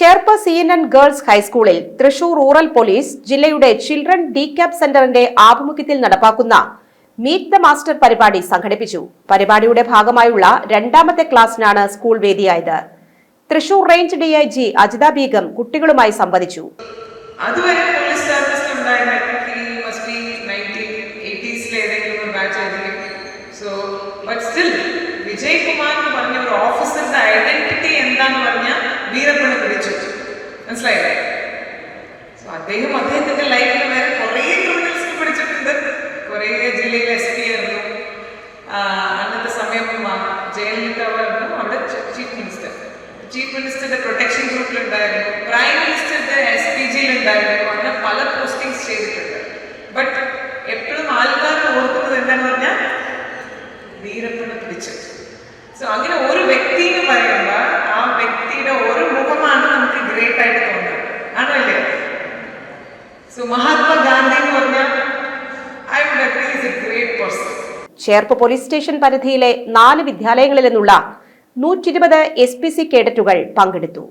Cherpu C N N girls ഹൈസ്കൂളിൽ Thrissur rural police ജില്ലയുടെ children D cap സെന്ററിന്റെ ആഭിമുഖ്യത്തിൽ നടപ്പാക്കുന്ന മീറ്റ് ദ മാസ്റ്റർ പരിപാടി സംഘടിപ്പിച്ചു. പരിപാടിയുടെ ഭാഗമായുള്ള രണ്ടാമത്തെ ക്ലാസ്സിനാണ് school വേദിയായത്. Thrissur range D I G Ajitha Begum കുട്ടികളുമായി സംവദിച്ചു. പോലീസ് ഉണ്ടായിരുന്ന so but still Vijay Kumar എന്ന് പറഞ്ഞ ഒരു ഓഫീസറുടെ ഐഡന്റിറ്റി എന്താന്ന് പറഞ്ഞാൽ വീരപ്പനെ പിടിച്ചു മനസ്സിലായില്ലേ സോ അദ്ദേഹം അദ്ദേഹത്തിന്റെ ലൈഫിൽ വേറെ കുറേ ക്രിമിനൽസിനെ പിടിച്ചിട്ടുണ്ട് കുറേ ജില്ലയിൽ എസ് പി ആയിരുന്നു. അന്നത്തെ സമയം ജയലളിത ആയിരുന്നു അവിടെ ചീഫ് മിനിസ്റ്റർ ചീഫ് മിനിസ്റ്ററുടെ പ്രൊട്ടക്ഷൻ ഗ്രൂപ്പിലുണ്ടായിരുന്നു പ്രൈം മിനിസ്റ്ററുടെ എസ് പി ജിയിൽ ഉണ്ടായിരുന്നു അങ്ങനെ പല പോസ്റ്റിംഗ്സ് ചെയ്തിട്ടുണ്ട്. ബട്ട് എപ്പോഴും ആൾക്കാർ ഓർക്കുന്നത് എന്താണെന്ന് പറഞ്ഞാൽ വീരപ്പനെ പിടിച്ചു. സോ അങ്ങനെ ചേർപ്പ് പോലീസ് സ്റ്റേഷൻ പരിധിയിലെ നാല് വിദ്യാലയങ്ങളിൽ നിന്നുള്ള നൂറ്റിരുപത് എസ് പി സി കേഡറ്റുകൾ പങ്കെടുത്തു.